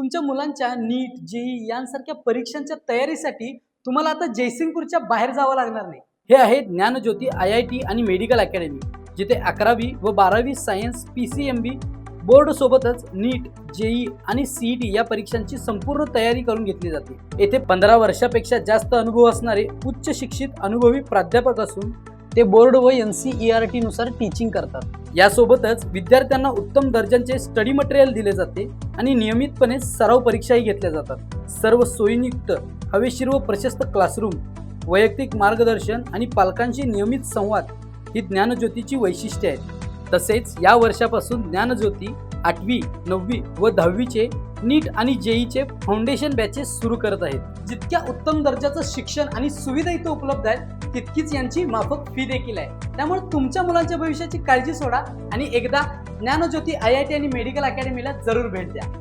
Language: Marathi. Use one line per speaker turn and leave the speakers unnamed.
तुमच्या मुलांच्या नीट जेई यांसारख्या परीक्षांच्या तयारीसाठी तुम्हाला आता जयसिंगपूरच्या बाहेर जावं लागणार नाही. हे आहे ज्ञानज्योती आय आय टी आणि मेडिकल अकॅडमी जिथे अकरावी व बारावी science P C M B बोर्डसोबतच NEET JEE आणि सीईटी या परीक्षांची संपूर्ण तयारी करून घेतली जाते. येथे पंधरा वर्षापेक्षा जास्त अनुभव असणारे उच्च शिक्षित अनुभवी प्राध्यापक असून ते बोर्ड व N C E R T नुसार टीचिंग करतात. यासोबतच विद्यार्थ्यांना उत्तम दर्जाचे स्टडी मटेरियल दिले जाते आणि नियमितपणे सराव परीक्षाही घेतल्या जातात. सर्व सोयीनियुक्त हवेशीर व प्रशस्त क्लासरूम वैयक्तिक मार्गदर्शन आणि पालकांशी नियमित संवाद ही ज्ञानज्योतीची वैशिष्ट्ये आहेत. तसेच या वर्षापासून ज्ञानज्योती आठवी नववी व दहावीचे नीट आणि जेईचे फाउंडेशन बॅचेस सुरू करत आहेत. जितक्या उत्तम दर्जाचं शिक्षण आणि सुविधा इथं उपलब्ध आहेत तितकीच यांची माफक फी देखील आहे. त्यामुळे तुमच्या मुलांच्या भविष्याची काळजी सोडा आणि एकदा ज्ञानज्योती आय आय टी आणि मेडिकल अकॅडमीला जरूर भेट द्या.